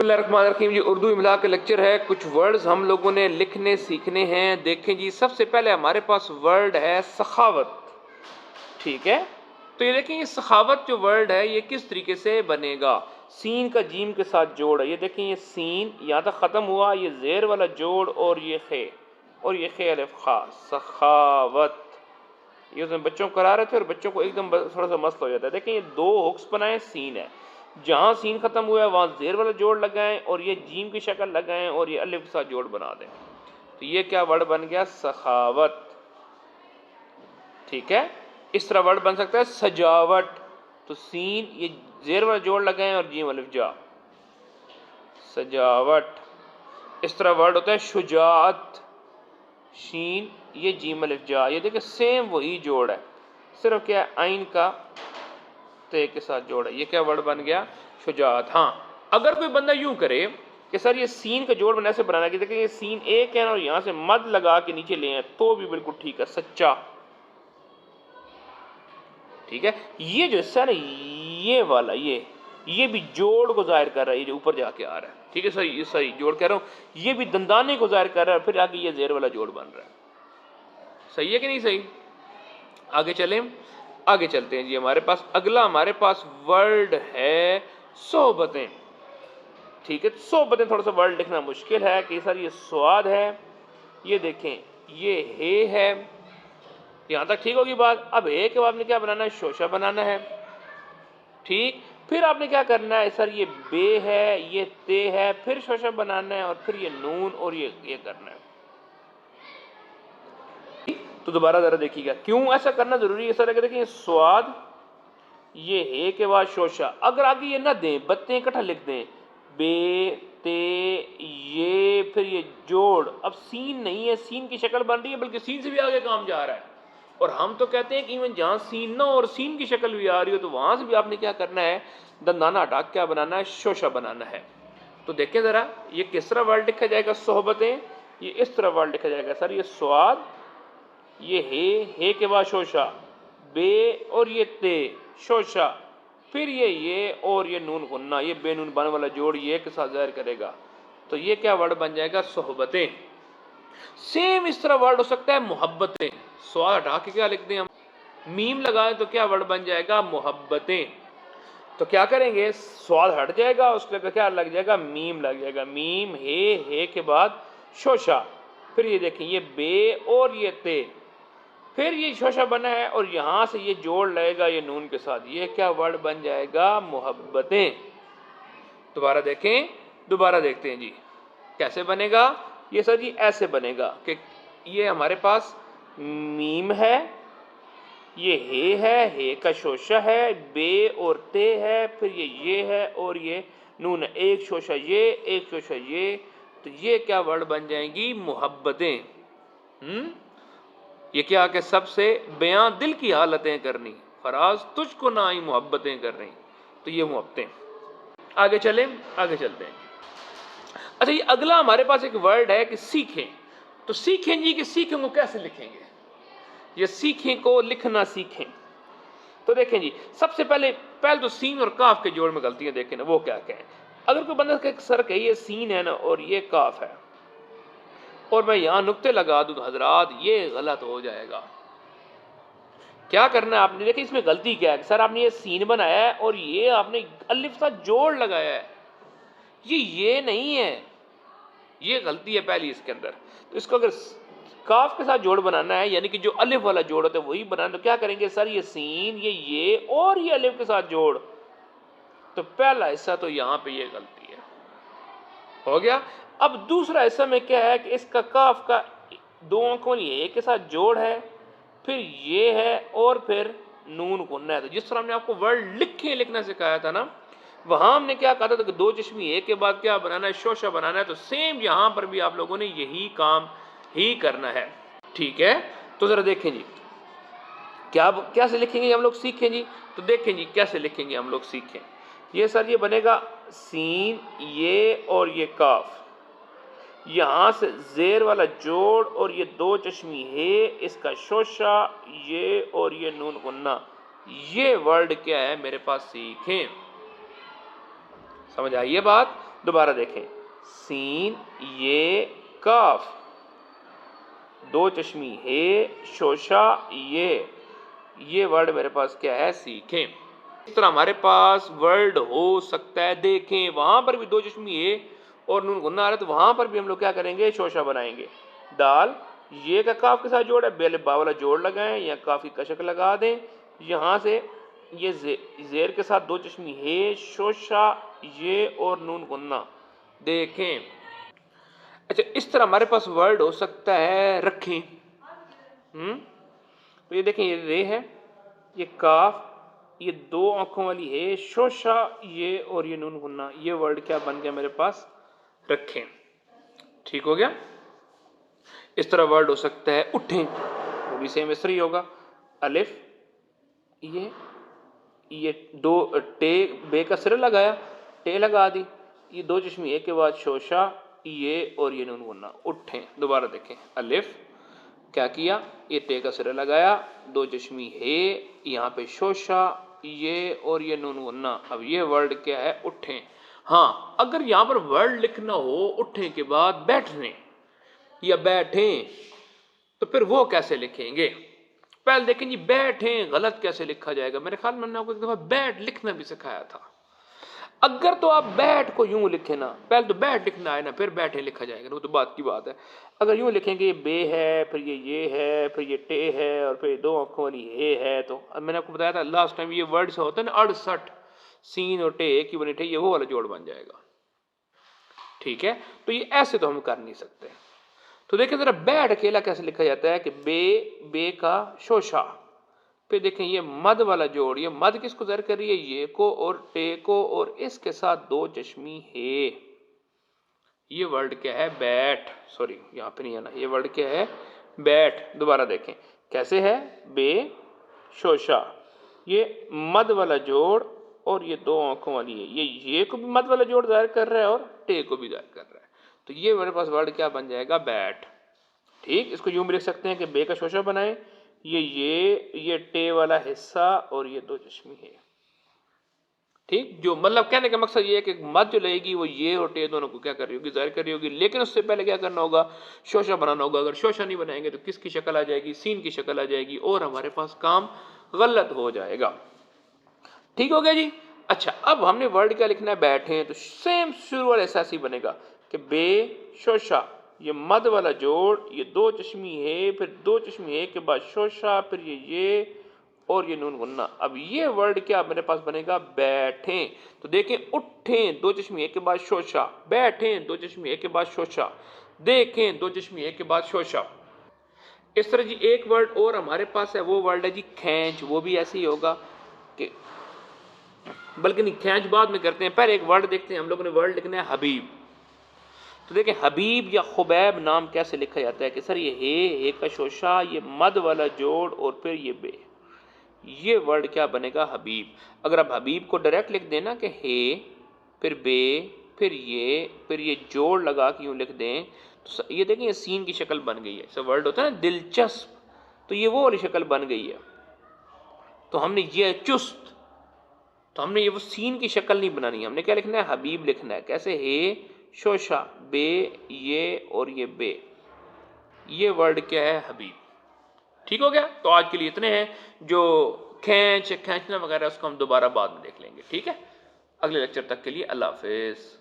اللہ الرحمن الرحیم جی اردو املا کا لیکچر ہے۔ کچھ ورڈز ہم لوگوں نے لکھنے، سیکھنے ہیں۔ دیکھیں جی سب سے پہلے ہمارے پاس ورڈ ہے سخاوت۔ ٹھیک ہے؟ تو یہ دیکھیں یہ سخاوت جو ورڈ ہے، یہ کس طریقے سے بنے گا؟ سین کا جیم کے ساتھ جوڑ ہے۔ یہ دیکھیں یہ سین یہاں تک ختم ہوا، یہ زیر والا جوڑ اور یہ خے۔ اور یہ خے الف خا۔ سخاوت۔ یہ اس میں بچوں کو کرا رہے تھے اور بچوں کو ایک دم تھوڑا سا مسئلہ ہو جاتا ہے۔ دیکھیں یہ دو ہکس بنائیں سین ہے۔ جہاں سین ختم ہوا ہے، وہاں زیر والا جوڑ لگائیں اور یہ جیم کی شکل لگائیں اور یہ الف کے ساتھ جوڑ بنا دیں۔ تو یہ کیا ورڈ بن گیا؟ سخاوت۔ ٹھیک ہے؟ اس طرح ورڈ بن سکتا ہے، سجاوٹ۔ تو سین، یہ زیر والا جوڑ لگائیں اور جیم الف جا۔ سجاوٹ۔ اس طرح ورڈ ہوتا ہے، شجاعت۔ شین، یہ جیم الف جا۔ یہ دیکھیں، سیم وہی جوڑ ہے۔ صرف کیا ہے؟ آئین کا۔ تے کے ساتھ جوڑ ہے۔ یہ کیا ورڈ بن گیا؟ شجاعت۔ ہاں اگر کوئی بندہ یوں کرے کہ سر یہ سین کا جوڑ بنا سے بنانا کہ دیکھیں یہ سین ایک ہے نا اور یہاں سے مد لگا کے نیچے لے ہیں تو بھی بالکل ٹھیک ہے، سچا۔ ٹھیک ہے؟ یہ جو حصہ ہے نا، یہ والا، یہ یہ بھی جوڑ کو ظاہر کر رہا ہے، یہ جو اوپر جا کے آ رہا ہے۔ ٹھیک ہے سر صحیح جوڑ کہہ رہا ہوں۔ یہ بھی دندانے کو ظاہر کر رہا ہے پھر آگے یہ زیر والا جوڑ بن رہا ہے۔ صحیح ہے کہ نہیں صحیح؟ آگے چلیں۔ آگے چلتے ہیں۔ جی ہمارے پاس، اگلا ہمارے پاس ورڈ ہے صحبتیں۔ ٹھیک ہے، صحبتیں، تھوڑا سا ورڈ لکھنا مشکل ہے کہ سر یہ سواد ہے، یہ دیکھیں، یہ ہے ہے۔ یہاں تک ٹھیک ہوگی بات؟ اب ہے کہ آپ نے کیا بنانا ہے؟ شوشہ بنانا ہے۔ ٹھیک، پھر آپ نے کیا کرنا ہے؟ سر یہ بے ہے، یہ تے ہے، پھر شوشہ بنانا ہے اور پھر یہ نون اور یہ یہ کرنا ہے۔ تو دوبارہ ذرا دیکھیے گا۔ کیوں ایسا کرنا ضروری ہے؟ سر اگر دیکھیں سواد، یہ ہے کے بعد شوشہ۔ اگر آگے یہ نہ دیں، بتیں اکٹھا لکھ دیں۔ بے، تے، یہ، پھر یہ جوڑ۔ اب سین نہیں ہے، سین کی شکل بن رہی ہے، بلکہ سین سے بھی آگے کام جا رہا ہے۔ اور ہم تو کہتے ہیں کہ ایون جہاں سین نہ اور سین کی شکل بھی آ رہی ہو، تو وہاں سے بھی آپ نے کیا کرنا ہے؟ دندانہ ہٹا کیا بنانا ہے، شوشہ بنانا ہے۔ تو دیکھیں ذرا، یہ کس طرح ورڈ لکھا جائے گا؟ صحبتیں، یہ اس طرح ورڈ لکھا جائے گا۔ سر، یہ سواد یہ ہے ہے کے بعد شوشہ بے اور یہ تے شوشہ پھر یہ یہ اور یہ نون غنہ یہ بے نون بن والا جوڑ یہ کے ساتھ ظاہر کرے گا۔ تو یہ کیا ورڈ بن جائے گا؟ صحبتیں۔ سیم اس طرح ورڈ ہو سکتا ہے محبتیں۔ سواد ہٹا کے کیا لکھ دیں ہم؟ میم لگائیں تو کیا ورڈ بن جائے گا؟ محبتیں۔ تو کیا کریں گے؟ سواد ہٹ جائے گا، اس کے کیا لگ جائے گا؟ میم لگ جائے گا۔ میم، ہے ہے کے بعد شوشہ پھر یہ دیکھیں، یہ بے اور یہ تے۔ پھر یہ شوشہ بنا ہے اور یہاں سے یہ جوڑ لے گا یہ نون کے ساتھ۔ یہ کیا ورڈ بن جائے گا؟ محبتیں۔ دوبارہ دیکھیں، دوبارہ دیکھتے ہیں جی۔ کیسے بنے گا؟ یہ سر جی ایسے بنے گا کہ یہ ہمارے پاس میم ہے، یہ ہے ہے ہے کا شوشہ ہے، بے اور تے ہے، پھر یہ یہ ہے اور یہ نون ہے۔ ایک شوشہ یہ، ایک شوشہ یہ۔ تو یہ کیا ورڈ بن جائیں گی؟ محبتیں۔ ہم؟ یہ کیا کہ سب سے بیاں دل کی حالتیں کرنی، فراز تجھ کو نہ آئی محبتیں کر رہی، تو یہ محبتیں۔ آگے چلیں، آگے چلتے ہیں۔ اچھا یہ اگلا ہمارے پاس ایک ورڈ ہے کہ سیکھیں۔ تو سیکھیں جی کہ سیکھیں کو کیسے لکھیں گے؟ یہ سیکھیں کو لکھنا سیکھیں۔ تو دیکھیں جی سب سے پہلے پہلے تو سین اور کاف کے جوڑ میں غلطیاں دیکھیں نا وہ کیا کہیں۔ اگر کوئی بندہ کہ سر کہ یہ سین ہے نا اور یہ کاف ہے۔ اور میں یہاں نقطے لگا دوں حضرات، یہ غلط ہو جائے گا۔ کیا کرنا ہے؟ آپ نے دیکھیں اس میں غلطی کیا ہے۔ سر آپ نے یہ سین بنایا ہے اور یہ آپ نے الف سا جوڑ لگایا ہے۔ یہ یہ نہیں ہے۔ یہ غلطی ہے پہلی اس کے اندر۔ تو اس کو اگر کاف کے ساتھ جوڑ بنانا ہے یعنی کہ جو الف والا جوڑ ہوتا ہے وہی بنانا، تو کیا کریں گے؟ سر، یہ سین، یہ یہ اور یہ الف کے ساتھ جوڑ۔ تو پہلا حصہ تو یہاں پہ یہ غلطی ہے۔ ہو گیا؟ اب دوسرا حصہ میں کیا ہے کہ اس کا کاف کا دو آنکھوں یہ کے ساتھ جوڑ ہے، پھر یہ ہے اور پھر نون کننا ہے تو جس طرح ہم نے آپ کو ورڈ لکھیں لکھنا سکھایا تھا نا، وہاں ہم نے کیا کہا تھا کہ دو چشمی ایک کے بعد کیا بنانا ہے، شوشہ بنانا ہے، تو سیم یہاں پر بھی آپ لوگوں نے یہی کام ہی کرنا ہے۔ ٹھیک ہے؟ تو ذرا دیکھیں جی کیا کیسے لکھیں گے ہم لوگ سیکھیں جی؟ تو دیکھیں جی کیسے لکھیں گے ہم لوگ سیکھیں۔ یہ سر یہ بنے گا سین، یہ اور یہ کاف۔ یہاں سے زیر والا جوڑ اور یہ دو چشمی ہے، اس کا شوشہ، یہ اور یہ نون غنہ۔ یہ ورڈ کیا ہے؟ میرے پاس سیکھیں۔ سمجھ آئیے بات؟ دوبارہ دیکھیں۔ سین، یہ کاف۔ دو چشمی ہے شوشا یہ۔ یہ ورڈ میرے پاس کیا ہے؟ سیکھیں۔ اس طرح ہمارے پاس ورڈ ہو سکتا ہے، دیکھیں۔ وہاں پر بھی دو چشمی ہے۔ اور نون گنہ آ رہا ہے تو وہاں پر بھی ہم لوگ کیا کریں گے؟ شوشا بنائیں گے۔ دال، یہ کا کاف کے ساتھ جوڑ ہے، بیل با والا جوڑ لگائیں یا کافی کشک لگا دیں۔ یہاں سے یہ زیر کے ساتھ دو چشمی ہے شوشا یہ اور نون گنہ دیکھیں۔ اچھا اس طرح ہمارے پاس ورڈ ہو سکتا ہے رکھیں۔ تو یہ دیکھیں، یہ رے ہے، یہ کاف، یہ دو آنکھوں والی ہے شوشا یہ اور یہ نون گنہ یہ ورڈ کیا بن گیا میرے پاس؟ رکھیں۔ ٹھیک ہو گیا؟ اس طرح ورڈ ہو سکتا ہے اٹھیں۔ وہ بھی سیم اس طرح ہوگا۔ الف، یہ یہ دو، ٹے، بے کا سر لگایا، ٹے لگا دی۔ یہ دو چشمی ایک کے بعد شوشا یہ اور یہ نون گنہ اٹھیں۔ دوبارہ دیکھیں۔ الف، کیا کیا؟ یہ ٹے کا سر لگایا۔ دو چشمی ہے، یہاں پہ شوشا یہ اور یہ نون گنہ اب یہ ورڈ کیا ہے؟ اٹھیں۔ ہاں اگر یہاں پر ورڈ لکھنا ہو، اٹھیں کے بعد بیٹھنے یا بیٹھیں، تو پھر وہ کیسے لکھیں گے؟ پہلے دیکھیں جی بیٹھیں غلط کیسے لکھا جائے گا؟ میرے خیال میں نے آپ کو ایک دفعہ بیٹھ لکھنا بھی سکھایا تھا۔ اگر تو آپ بیٹھ کو یوں لکھیں نا، پہلے تو بیٹھ لکھنا ہے نا، پھر بیٹھے لکھا جائے گا، وہ تو بات کی بات ہے۔ اگر یوں لکھیں گے، یہ بے ہے، پھر یہ یہ ہے، پھر یہ ٹے ہے، اور پھر یہ دو آنکھوں والی اے ہے، تو میں نے آپ کو بتایا تھا لاسٹ ٹائم یہ ورڈ سے ہوتا ہے نا، اڑسٹھ۔ سین اور ٹے ایک ہی بنی ٹے یہ وہ والا جوڑ بن جائے گا۔ ٹھیک ہے؟ تو یہ ایسے تو ہم کر نہیں سکتے۔ تو دیکھیں ذرا بیٹھ اکیلا کیسے لکھا جاتا ہے کہ بے بے کا شوشا۔ پھر دیکھیں یہ مد والا جوڑ، یہ مد کس کو ظاہر کر رہی ہے؟ یہ کو اور ٹے کو اور اس کے ساتھ دو چشمی ہے۔ یہ ورڈ کیا ہے؟ بیٹھ۔ سوری، یہاں پہ نہیں آنا۔ یہ ورڈ کیا ہے؟ بیٹھ۔ دوبارہ دیکھیں۔ کیسے ہے؟ بے شوشا۔ یہ مد والا جوڑ اور یہ دو آنکھوں والی ہے۔ یہ یہ کو بھی مد والا جوڑ ظاہر کر رہا ہے اور ٹے کو بھی ظاہر کر رہا ہے۔ تو یہ میرے پاس ورڈ کیا بن جائے گا؟ بیٹ۔ ٹھیک؟ اس کو یوں بھی لکھ سکتے ہیں کہ بے کا شوشہ بنائیں یہ یہ یہ ٹے والا حصہ اور یہ دو چشمی ہے ٹھیک؟ جو مطلب کہنے کا مقصد یہ ہے کہ مد جو لے گی وہ یہ اور ٹے دونوں کو کیا کر رہی ہوگی؟ ظاہر کر رہی ہوگی۔ لیکن اس سے پہلے کیا کرنا ہوگا؟ شوشہ بنانا ہوگا۔ اگر شوشہ نہیں بنائیں گے تو کس کی شکل آ جائے گی؟ سین کی شکل آ جائے گی اور ہمارے پاس کام غلط ہو جائے گا۔ ٹھیک ہو گیا جی؟ اچھا اب ہم نے ورڈ کیا لکھنا ہے بیٹھے ہیں، تو سیم شروع والا احساس ہی بنے گا کہ بے شوشا یہ مد والا جوڑ، یہ دو چشمی ہے، پھر دو چشمی ہے کے بعد شوشا پھر یہ یہ اور یہ نون غنہ۔ اب یہ ورڈ کیا میرے پاس بنے گا؟ بیٹھیں تو دیکھیں اٹھیں دو چشمی، ایک کے بعد شوشا بیٹھیں دو چشمی، ایک کے بعد شوشا دیکھیں، دو چشمی، ایک کے بعد شوشا اس طرح جی ایک ورڈ اور ہمارے پاس ہے، وہ ورڈ ہے جی کھینچ، وہ بھی ایسے ہی ہوگا کہ بلکہ نہیں، کھینچ بعد میں کرتے ہیں۔ پہلے ایک ورڈ دیکھتے ہیں، ہم لوگوں نے ورڈ لکھنا ہے حبیب۔ تو دیکھیں، حبیب یا خبیب نام کیسے لکھا جاتا ہے کہ سر یہ ہے ایک کا شوشا، یہ مد والا جوڑ اور پھر یہ بے۔ یہ ورڈ کیا بنے گا؟ حبیب۔ اگر آپ حبیب کو ڈائریکٹ لکھ دیں نا کہ ہے، پھر بے، پھر یہ پھر یہ جوڑ لگا کے یوں لکھ دیں، تو یہ دیکھیں، یہ سین کی شکل بن گئی ہے۔ سر ورڈ ہوتا ہے نا، دلچسپ۔ تو یہ وہ والی شکل بن گئی ہے۔ تو ہم نے یہ چست تو ہم نے یہ وہ سین کی شکل نہیں بنانی، ہم نے کیا لکھنا ہے؟ حبیب لکھنا ہے۔ کیسے؟ ہے شوشا بے، یہ اور یہ بے۔ یہ ورڈ کیا ہے؟ حبیب۔ ٹھیک ہو گیا؟ تو آج کے لیے اتنے ہیں۔ جو کھینچ، کھینچنا وغیرہ، اس کو ہم دوبارہ بعد میں دیکھ لیں گے۔ ٹھیک ہے؟ اگلے لیکچر تک کے لیے اللہ حافظ۔